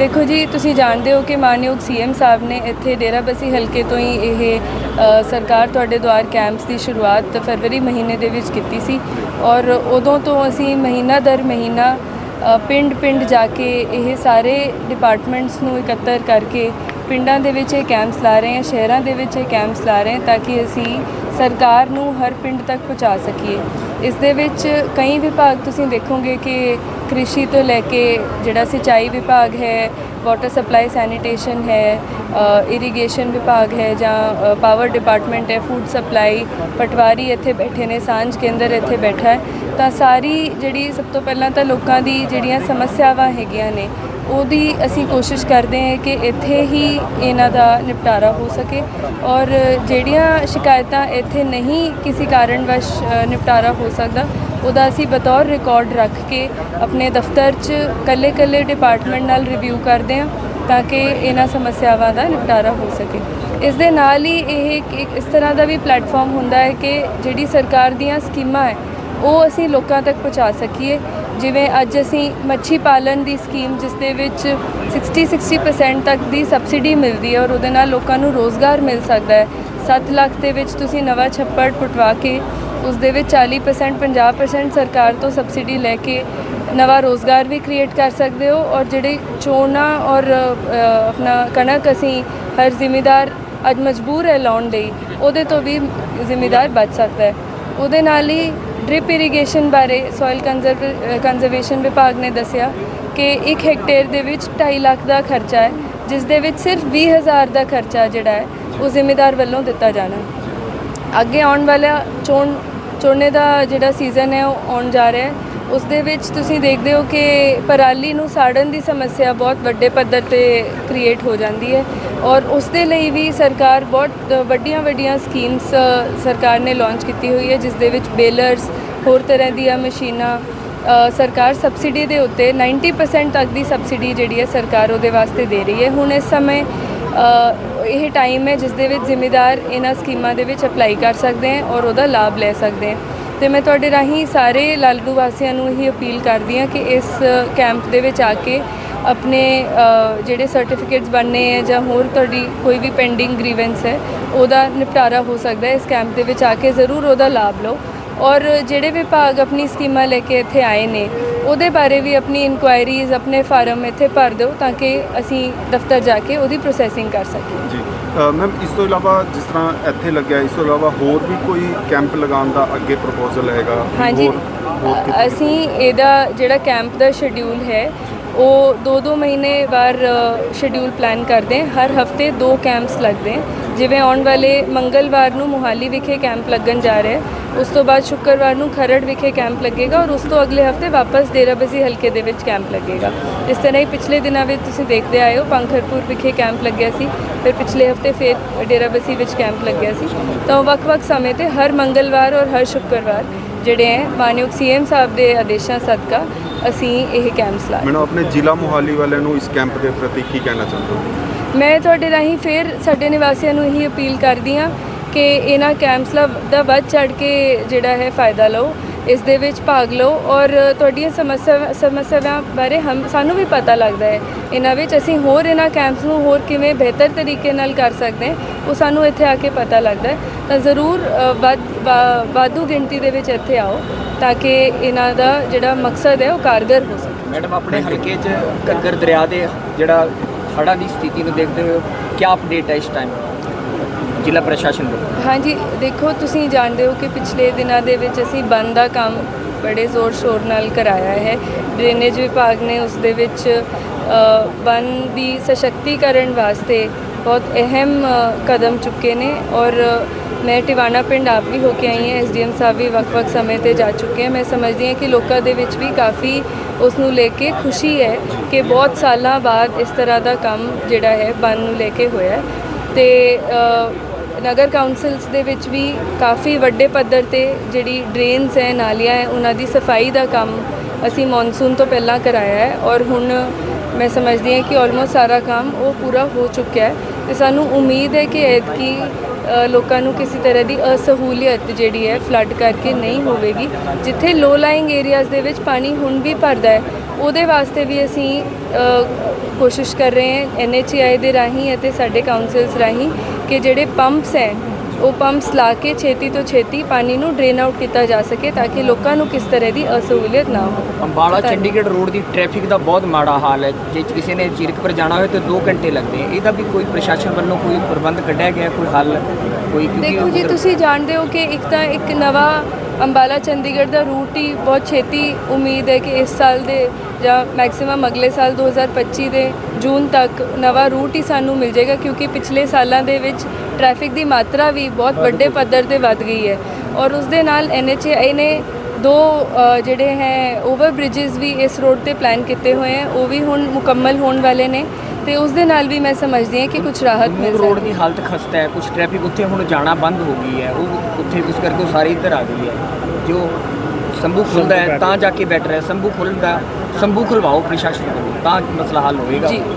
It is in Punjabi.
ਦੇਖੋ ਜੀ, ਤੁਸੀਂ ਜਾਣਦੇ ਹੋ ਕਿ ਮਾਨਯੋਗ ਸੀਐਮ ਸਾਹਿਬ ਨੇ ਇੱਥੇ ਡੇਰਾਬੱਸੀ ਹਲਕੇ ਤੋਂ ਹੀ ਇਹ ਸਰਕਾਰ ਤੁਹਾਡੇ ਦੁਆਰ ਕੈਂਪਸ ਦੀ ਸ਼ੁਰੂਆਤ ਫਰਵਰੀ ਮਹੀਨੇ ਦੇ ਵਿੱਚ ਕੀਤੀ ਸੀ ਔਰ ਉਦੋਂ ਤੋਂ ਅਸੀਂ ਮਹੀਨਾ ਦਰ ਮਹੀਨਾ ਪਿੰਡ-ਪਿੰਡ ਜਾ ਕੇ ਇਹ ਸਾਰੇ ਡਿਪਾਰਟਮੈਂਟਸ ਨੂੰ ਇਕੱਤਰ ਕਰਕੇ ਪਿੰਡਾਂ ਦੇ ਵਿੱਚ ਇਹ ਕੈਂਪਸ ਲਾ ਰਹੇ ਹਾਂ, ਸ਼ਹਿਰਾਂ ਦੇ ਵਿੱਚ ਇਹ ਕੈਂਪਸ ਲਾ ਰਹੇ ਹਾਂ ਤਾਂ ਕਿ ਅਸੀਂ ਸਰਕਾਰ ਨੂੰ ਹਰ ਪਿੰਡ ਤੱਕ ਪਹੁੰਚਾ ਸਕੀਏ। ਇਸ ਦੇ ਵਿੱਚ ਕਈ ਵਿਭਾਗ ਤੁਸੀਂ ਦੇਖੋਗੇ ਕਿ ਕ੍ਰਿਸ਼ੀ ਤੋਂ ਲੈ ਕੇ ਜਿਹੜਾ ਸਿੰਚਾਈ ਵਿਭਾਗ ਹੈ ਵਾਟਰ ਸਪਲਾਈ ਸੈਨੀਟੇਸ਼ਨ ਹੈ ਇਰੀਗੇਸ਼ਨ ਵਿਭਾਗ ਹੈ ਜਾਂ ਪਾਵਰ ਡਿਪਾਰਟਮੈਂਟ ਹੈ ਫੂਡ ਸਪਲਾਈ ਪਟਵਾਰੀ ਇੱਥੇ ਬੈਠੇ ਨੇ, ਸਾਂਝ ਕੇਂਦਰ ਇੱਥੇ ਬੈਠਾ ਹੈ। ਤਾਂ ਸਾਰੀ ਜਿਹੜੀ ਸਭ ਤੋਂ ਪਹਿਲਾਂ ਤਾਂ ਲੋਕਾਂ ਦੀ ਜਿਹੜੀਆਂ ਸਮੱਸਿਆਵਾਂ ਹੈਗੀਆਂ ਨੇ ਉਹਦੀ ਅਸੀਂ ਕੋਸ਼ਿਸ਼ ਕਰਦੇ ਹਾਂ ਕਿ ਇੱਥੇ ਹੀ ਇਹਨਾਂ ਦਾ ਨਿਪਟਾਰਾ ਹੋ ਸਕੇ ਔਰ ਜਿਹੜੀਆਂ ਸ਼ਿਕਾਇਤਾਂ ਇੱਥੇ ਨਹੀਂ ਕਿਸੇ ਕਾਰਨਵਸ਼ ਅ, ਨਿਪਟਾਰਾ ਹੋ ਸਕਦਾ ਉਹਦਾ ਅਸੀਂ ਬਤੌਰ ਰਿਕਾਰਡ ਰੱਖ ਕੇ ਆਪਣੇ ਦਫ਼ਤਰ 'ਚ ਕੱਲੇ-ਕੱਲੇ ਡਿਪਾਰਟਮੈਂਟ ਨਾਲ ਰਿਵਿਊ ਕਰਦੇ ਹਾਂ ਤਾਂ ਕਿ ਇਹਨਾਂ ਸਮੱਸਿਆਵਾਂ ਦਾ ਨਿਪਟਾਰਾ ਹੋ ਸਕੇ। ਇਸ ਦੇ ਨਾਲ ਹੀ ਇਹ ਇੱਕ ਇਸ ਤਰ੍ਹਾਂ ਦਾ ਵੀ ਪਲੇਟਫਾਰਮ ਹੁੰਦਾ ਹੈ ਕਿ ਜਿਹੜੀ ਸਰਕਾਰ ਦੀਆਂ ਸਕੀਮਾਂ ਹੈ ਉਹ ਅਸੀਂ ਲੋਕਾਂ ਤੱਕ ਪਹੁੰਚਾ ਸਕੀਏ ਜਿਵੇਂ ਅੱਜ ਅਸੀਂ ਮੱਛੀ ਪਾਲਣ ਦੀ ਸਕੀਮ, ਜਿਸ ਦੇ ਵਿੱਚ 60-60% ਤੱਕ ਦੀ ਸਬਸਿਡੀ ਮਿਲਦੀ ਹੈ ਔਰ ਉਹਦੇ ਨਾਲ ਲੋਕਾਂ ਨੂੰ ਰੋਜ਼ਗਾਰ ਮਿਲ ਸਕਦਾ ਹੈ। 7 ਲੱਖ ਦੇ ਵਿੱਚ ਤੁਸੀਂ ਨਵਾਂ ਛੱਪੜ ਪੁਟਵਾ ਕੇ ਉਸ ਦੇ ਵਿੱਚ 40% 50% ਸਰਕਾਰ ਤੋਂ ਸਬਸਿਡੀ ਲੈ ਕੇ ਨਵਾਂ ਰੋਜ਼ਗਾਰ ਵੀ ਕ੍ਰੀਏਟ ਕਰ ਸਕਦੇ ਹੋ ਔਰ ਜਿਹੜੇ ਚੋਣਾ ਔਰ ਆਪਣਾ ਕਣਕ ਅਸੀਂ ਹਰ ਜ਼ਿਮੀਦਾਰ ਅੱਜ ਮਜਬੂਰ ਹੈ ਲਾਉਣ ਲਈ, ਉਹਦੇ ਤੋਂ ਵੀ ਜ਼ਿਮੀਦਾਰ ਬਚ ਸਕਦਾ ਹੈ। ਉਹਦੇ ਨਾਲ ਹੀ ਡ੍ਰਿਪ ਇਰੀਗੇਸ਼ਨ ਬਾਰੇ ਸੋਇਲ ਕੰਜ਼ਰਵੇਸ਼ਨ ਵਿਭਾਗ ਨੇ ਦੱਸਿਆ ਕਿ 1 ਹੈਕਟੇਅਰ ਦੇ ਵਿੱਚ 2.5 ਲੱਖ ਦਾ ਖਰਚਾ ਹੈ, ਜਿਸ ਦੇ ਵਿੱਚ ਸਿਰਫ 20000 ਦਾ ਖਰਚਾ ਜਿਹੜਾ ਹੈ, ਉਹ ਜ਼ਿੰਮੇਦਾਰ ਵੱਲੋਂ ਦਿੱਤਾ ਜਾਣਾ ਅੱਗੇ ਆਉਣ ਵਾਲਾ ਚੋਣ, ਚੋਣੇ ਦਾ ਜਿਹੜਾ ਸੀਜ਼ਨ ਹੈ, ਉਹ ਆਉਣ ਜਾ ਰਿਹਾ ਹੈ। ਉਸ ਦੇ ਵਿੱਚ ਤੁਸੀਂ ਦੇਖਦੇ ਹੋ ਕਿ ਪਰਾਲੀ ਨੂੰ ਸਾੜਨ ਦੀ ਸਮੱਸਿਆ ਬਹੁਤ ਵੱਡੇ ਪੱਧਰ ਤੇ ਕ੍ਰੀਏਟ ਹੋ ਜਾਂਦੀ ਹੈ ਔਰ ਉਸ ਦੇ ਲਈ ਵੀ ਸਰਕਾਰ ਬਹੁਤ ਵੱਡੀਆਂ ਵੱਡੀਆਂ ਸਕੀਮਸ ਸਰਕਾਰ ਨੇ ਲਾਂਚ ਕੀਤੀ ਹੋਈ ਹੈ ਜਿਸ ਦੇ ਵਿੱਚ ਬੇਲਰਸ, ਹੋਰ ਤਰ੍ਹਾਂ ਦੀਆਂ ਮਸ਼ੀਨਾਂ ਸਰਕਾਰ ਸਬਸਿਡੀ ਦੇ ਉੱਤੇ 90% ਤੱਕ ਦੀ ਸਬਸਿਡੀ ਜਿਹੜੀ ਹੈ ਸਰਕਾਰ ਉਹਦੇ ਵਾਸਤੇ ਦੇ ਰਹੀ ਹੈ। ਹੁਣ ਇਸ ਸਮੇਂ ਇਹ ਟਾਈਮ ਹੈ ਜਿਸ ਦੇ ਵਿੱਚ ਜ਼ਿਮੀਦਾਰ ਇਹਨਾਂ ਸਕੀਮਾਂ ਦੇ ਵਿੱਚ ਅਪਲਾਈ ਕਰ ਸਕਦੇ ਹਨ ਔਰ ਉਹਦਾ ਲਾਭ ਲੈ ਸਕਦੇ ਹਨ ਤੇ ਮੈਂ ਤੁਹਾਡੇ ਰਾਹੀਂ ਸਾਰੇ ਲਾਲੜੂ ਵਾਸੀਆਂ ਨੂੰ ਇਹ ਅਪੀਲ ਕਰਦੀ ਹਾਂ ਕਿ ਇਸ ਕੈਂਪ ਦੇ ਵਿੱਚ ਆ ਕੇ ਆਪਣੇ ਜਿਹੜੇ ਸਰਟੀਫਿਕੇਟਸ ਬਣਨੇ ਹੈ ਜਾਂ ਹੋਰ ਤੁਹਾਡੀ ਕੋਈ ਵੀ ਪੈਂਡਿੰਗ ਗ੍ਰੀਵੈਂਸ ਹੈ, ਉਹਦਾ ਨਿਪਟਾਰਾ ਹੋ ਸਕਦਾ ਹੈ। ਇਸ ਕੈਂਪ ਦੇ ਵਿੱਚ ਆ ਕੇ ਜ਼ਰੂਰ ਉਹਦਾ ਲਾਭ ਲਓ। ਔਰ ਜਿਹੜੇ ਵਿਭਾਗ ਆਪਣੀ ਸਕੀਮਾਂ ਲੈ ਕੇ ਇੱਥੇ ਆਏ ਨੇ, ਉਹਦੇ ਬਾਰੇ ਵੀ ਆਪਣੀ ਇਨਕੁਆਇਰੀਜ਼, ਆਪਣੇ ਫਾਰਮ ਇੱਥੇ ਭਰ ਦਿਓ ਤਾਂ ਕਿ ਅਸੀਂ ਦਫ਼ਤਰ ਜਾ ਕੇ ਉਹਦੀ ਪ੍ਰੋਸੈਸਿੰਗ ਕਰ ਸਕੀਏ। ਜੀ। ਮੈਮ ਇਸ ਤੋਂ ਇਲਾਵਾ ਜਿਸ ਤਰ੍ਹਾਂ ਇੱਥੇ ਲੱਗਿਆ ਇਸ ਤੋਂ ਇਲਾਵਾ ਹੋਰ ਵੀ ਕੋਈ ਕੈਂਪ ਲਗਾਉਣ ਦਾ ਅੱਗੇ ਪ੍ਰਪੋਜ਼ਲ ਹੈਗਾ ਹਾਂਜੀ ਹੋਰ- ਹੋਰ ਕਿਤੇ? ਅਸੀਂ ਇਹਦਾ ਜਿਹੜਾ ਕੈਂਪ ਦਾ ਸ਼ਡਿਊਲ ਹੈ ਉਹ ਦੋ ਦੋ ਮਹੀਨੇ ਵਾਰ ਸ਼ਡਿਊਲ ਪਲਾਨ ਕਰਦੇ ਹਰ ਹਫ਼ਤੇ ਦੋ ਕੈਂਪਸ ਲੱਗਦੇ ਜਿਵੇਂ ਆਉਣ ਵਾਲੇ ਮੰਗਲਵਾਰ ਨੂੰ ਮੁਹਾਲੀ ਵਿਖੇ ਕੈਂਪ ਲੱਗਣ ਜਾ ਰਿਹਾ ਉਸ ਤੋਂ ਬਾਅਦ ਸ਼ੁੱਕਰਵਾਰ ਨੂੰ ਖਰੜ ਵਿਖੇ ਕੈਂਪ ਲੱਗੇਗਾ ਔਰ ਉਸ ਤੋਂ ਅਗਲੇ ਹਫ਼ਤੇ ਵਾਪਸ ਡੇਰਾਬੱਸੀ ਹਲਕੇ ਦੇ ਵਿੱਚ ਕੈਂਪ ਲੱਗੇਗਾ। ਇਸ ਤਰ੍ਹਾਂ ਹੀ ਪਿਛਲੇ ਦਿਨਾਂ ਵਿੱਚ ਤੁਸੀਂ ਦੇਖਦੇ ਆਏ ਹੋ, ਪੰਖਰਪੁਰ ਵਿਖੇ ਕੈਂਪ ਲੱਗਿਆ ਸੀ, ਫਿਰ ਪਿਛਲੇ ਹਫ਼ਤੇ ਫਿਰ ਡੇਰਾਬੱਸੀ ਵਿੱਚ ਕੈਂਪ ਲੱਗਿਆ ਸੀ। ਤਾਂ ਉਹ ਵੱਖ-ਵੱਖ ਸਮੇਂ ਤੇ ਹਰ ਮੰਗਲਵਾਰ ਔਰ ਹਰ ਸ਼ੁੱਕਰਵਾਰ ਜਿਹੜੇ ਹੈ ਮਾਨਯੋਗ ਸੀਐਮ ਸਾਹਿਬ ਦੇ ਆਦੇਸ਼ਾਂ ਸਦਕਾ ਅਸੀਂ ਇਹ ਕੈਂਪਸ ਲਾਏ। ਮੈਨੂੰ ਆਪਣੇ ਜ਼ਿਲ੍ਹਾ ਮੁਹਾਲੀ ਵਾਲਿਆਂ ਨੂੰ ਇਸ ਕੈਂਪ ਦੇ ਪ੍ਰਤੀ ਕੀ ਕਹਿਣਾ ਚਾਹੁੰਦੇ ਹੋ? ਮੈਂ ਤੁਹਾਡੇ ਰਾਹੀਂ ਫਿਰ ਸਾਡੇ ਨਿਵਾਸੀਆਂ ਨੂੰ ਇਹੀ ਅਪੀਲ ਕਰਦੀ ਹਾਂ ਕਿ ਇਹਨਾਂ ਕੈਂਪਸ ਦਾ ਵੱਧ ਚੜ ਕੇ ਜਿਹੜਾ ਹੈ ਫਾਇਦਾ ਲਓ। ਇਸ ਦੇ ਵਿੱਚ ਭਾਗ ਲਓ ਔਰ ਤੁਹਾਡੀਆਂ ਸਮੱਸਿਆ ਸਮੱਸਿਆਵਾਂ ਬਾਰੇ ਹਮ ਸਾਨੂੰ ਵੀ ਪਤਾ ਲੱਗਦਾ ਹੈ। ਇਹਨਾਂ ਵਿੱਚ ਅਸੀਂ ਹੋਰ ਇਹਨਾਂ ਕੈਂਪਸ ਨੂੰ ਹੋਰ ਕਿਵੇਂ ਬਿਹਤਰ ਤਰੀਕੇ ਨਾਲ ਕਰ ਸਕਦੇ ਹਾਂ, ਉਹ ਸਾਨੂੰ ਇੱਥੇ ਆ ਕੇ ਪਤਾ ਲੱਗਦਾ ਹੈ। ਤਾਂ ਜ਼ਰੂਰ ਵੱਧ, ਵਾ- ਵਾਧੂ ਗਿਣਤੀ ਦੇ ਵਿੱਚ ਇੱਥੇ ਆਓ ਤਾਂ ਕਿ ਇਹਨਾਂ ਦਾ ਜਿਹੜਾ ਮਕਸਦ ਹੈ ਉਹ ਕਾਰਗਰ ਹੋ ਸਕੇ। ਮੈਡਮ, ਆਪਣੇ ਹਲਕੇ 'ਚ ਘੱਗਰ ਦਰਿਆ ਦੇ ਜਿਹੜਾ ਹੜ੍ਹਾਂ ਦੀ ਸਥਿਤੀ ਨੂੰ ਦੇਖਦੇ ਹੋਏ ਕੀ ਅਪਡੇਟ ਹੈ ਇਸ ਟਾਈਮ ਜ਼ਿਲ੍ਹਾ ਪ੍ਰਸ਼ਾਸਨ ਵੱਲੋਂ ਹਾਂਜੀ ਦੇਖੋ ਤੁਸੀਂ ਜਾਣਦੇ ਹੋ ਕਿ ਪਿਛਲੇ ਦਿਨਾਂ ਦੇ ਵਿੱਚ ਅਸੀਂ ਬੰਦ ਦਾ ਕੰਮ ਬੜੇ ਜ਼ੋਰ ਸ਼ੋਰ ਨਾਲ ਕਰਾਇਆ ਹੈ। ਡਰੇਨੇਜ ਵਿਭਾਗ ਨੇ ਉਸ ਦੇ ਵਿੱਚ ਅ, ਬੰਨ ਦੀ ਸਸ਼ਕਤੀਕਰਨ ਵਾਸਤੇ ਬਹੁਤ ਅਹਿਮ ਕਦਮ ਚੁੱਕੇ ਨੇ ਔਰ ਮੈਂ ਟਿਵਾਣਾ ਪਿੰਡ ਆਪ ਵੀ ਹੋ ਕੇ ਆਈ ਹਾਂ ਐਸਡੀਐਮ ਸਾਹਿਬ ਵੀ ਵੱਖ-ਵੱਖ ਸਮੇਂ ਤੇ ਜਾ ਚੁੱਕੇ ਹਾਂ। ਮੈਂ ਸਮਝਦੀ ਹਾਂ ਕਿ ਲੋਕਾਂ ਦੇ ਵਿੱਚ ਵੀ ਕਾਫੀ ਉਸ ਨੂੰ ਲੈ ਕੇ ਖੁਸ਼ੀ ਹੈ ਕਿ ਬਹੁਤ ਸਾਲਾਂ ਬਾਅਦ ਇਸ ਤਰ੍ਹਾਂ ਦਾ ਕੰਮ ਜਿਹੜਾ ਹੈ ਬੰਨ ਨੂੰ ਲੈ ਕੇ ਹੋਇਆ ਹੈ। ਤੇ ਨਗਰ ਕਾਉਂਸਲਸ ਦੇ ਵਿੱਚ ਵੀ ਕਾਫੀ ਵੱਡੇ ਪੱਧਰ ਤੇ ਜਿਹੜੀ ਡਰੇਨਸ ਹੈ, ਨਾਲੀਆਂ ਹੈ, ਉਹਨਾਂ ਦੀ ਸਫ਼ਾਈ ਦਾ ਕੰਮ ਅਸੀਂ ਮੌਨਸੂਨ ਤੋਂ ਪਹਿਲਾਂ ਕਰਾਇਆ ਹੈ ਔਰ ਹੁਣ ਮੈਂ ਸਮਝਦੀ ਹਾਂ ਕਿ ਆਲਮੋਸਟ ਸਾਰਾ ਕੰਮ ਉਹ ਪੂਰਾ ਹੋ ਚੁੱਕਿਆ ਹੈ ਤੇ ਸਾਨੂੰ ਉਮੀਦ ਹੈ ਕਿ ਐਤਕੀ ਲੋਕਾਂ ਨੂੰ ਕਿਸੇ ਤਰ੍ਹਾਂ ਦੀ ਅਸਹੂਲੀਅਤ ਜਿਹੜੀ ਹੈ ਫਲੱਡ ਕਰਕੇ ਨਹੀਂ ਹੋਵੇਗੀ। ਜਿੱਥੇ ਲੋ ਲਾਈਂਗ ਏਰੀਆਜ਼ ਦੇ ਵਿੱਚ ਪਾਣੀ ਹੁਣ ਵੀ ਭਰਦਾ ਹੈ, ਉਹਦੇ ਵਾਸਤੇ ਵੀ ਅਸੀਂ ਕੋਸ਼ਿਸ਼ ਕਰ ਰਹੇ ਹਾਂ ਐਨਐਚਆਈ ਦੇ ਰਾਹੀਂ ਅਤੇ ਸਾਡੇ ਕਾਉਂਸਲਸ ਰਾਹੀਂ ਕਿ ਜਿਹੜੇ ਪੰਪਸ ਹੈ ਉਹ ਪੰਪਸ ਲਾ ਕੇ ਛੇਤੀ ਤੋਂ ਛੇਤੀ ਪਾਣੀ ਨੂੰ ਡਰੇਨ ਆਊਟ ਕੀਤਾ ਜਾ ਸਕੇ ਤਾਂ ਕਿ ਲੋਕਾਂ ਨੂੰ ਕਿਸ ਤਰ੍ਹਾਂ ਦੀ ਅਸਹੂਲੀਅਤ ਨਾ ਹੋ ਅੰਬਾਲਾ। ਚੰਡੀਗੜ੍ਹ ਰੋਡ ਦੀ ਟ੍ਰੈਫਿਕ ਦਾ ਬਹੁਤ ਮਾੜਾ ਹਾਲ ਹੈ। ਜੇ ਕਿਸੇ ਨੇ ਚੀਰਕਪੁਰ ਜਾਣਾ ਹੋਵੇ ਤਾਂ 2 ਘੰਟੇ ਲੱਗਦੇ ਆ। ਇਹਦਾ ਵੀ ਕੋਈ ਪ੍ਰਸ਼ਾਸਨ ਵੱਲੋਂ ਕੋਈ ਪ੍ਰਬੰਧ ਕੱਢਿਆ ਗਿਆ ਕੋਈ ਹੱਲ ਕੋਈ ਦੇਖੋ ਜੀ ਤੁਸੀਂ ਜਾਣਦੇ ਹੋ ਕਿ ਇੱਕ ਤਾਂ ਇੱਕ ਨਵਾਂ ਅੰਬਾਲਾ ਚੰਡੀਗੜ੍ਹ ਦਾ ਰੂਟ ਹੀ ਬਹੁਤ ਛੇਤੀ ਉਮੀਦ ਹੈ ਕਿ ਇਸ ਸਾਲ ਦੇ ਜਾਂ ਮੈਕਸਿਮਮ ਅਗਲੇ ਸਾਲ 2025 ਦੇ ਜੂਨ ਤੱਕ ਨਵਾਂ ਰੂਟ ਹੀ ਸਾਨੂੰ ਮਿਲ ਜਾਏਗਾ ਕਿਉਂਕਿ ਪਿਛਲੇ ਸਾਲਾਂ ਦੇ ਵਿੱਚ ਟ੍ਰੈਫਿਕ ਦੀ ਮਾਤਰਾ ਵੀ ਬਹੁਤ ਵੱਡੇ ਪੱਧਰ ਤੇ ਵੱਧ ਗਈ ਹੈ ਔਰ ਉਸ ਦੇ ਨਾਲ ਐਨਐਚਏ ਨੇ ਦੋ ਜਿਹੜੇ ਹੈ ਓਵਰ ਬ੍ਰਿਜਸ ਵੀ ਇਸ ਰੋਡ ਤੇ ਪਲਾਨ ਕੀਤੇ ਹੋਏ ਹੈ ਉਹ ਵੀ ਹੁਣ ਮੁਕੰਮਲ ਹੋਣ ਵਾਲੇ ਨੇ। ਤੇ ਉਸ ਦੇ ਨਾਲ ਵੀ ਮੈਂ ਸਮਝਦੀ ਹਾਂ ਕਿ ਕੁਝ ਰਾਹਤ ਮਿਲ ਰੋਡ ਦੀ ਹਾਲਤ ਖਸਤਾ ਹੈ ਕੁਝ ਟ੍ਰੈਫਿਕ ਉੱਥੇ ਹੁਣ ਜਾਣਾ ਬੰਦ ਹੋ ਗਈ ਹੈ ਉਹ ਉੱਥੇ ਉਸ ਕਰਕੇ ਉਹ ਸਾਰੀ ਇੱਧਰ ਆ ਗਈ ਹੈ। ਜੋ ਸੰਭੂ ਖੁੱਲਦਾ ਹੈ ਤਾਂ ਜਾ ਕੇ ਬੈਟਰ ਹੈ। ਸੰਭੂ ਖੁੱਲਦਾ ਸੰਭੂ ਖੁਲਵਾਓ ਪ੍ਰਸ਼ਾਸਨ ਕੋਲ ਤਾਂ ਮਸਲਾ ਹੱਲ ਹੋਏਗਾ। ਜੀ।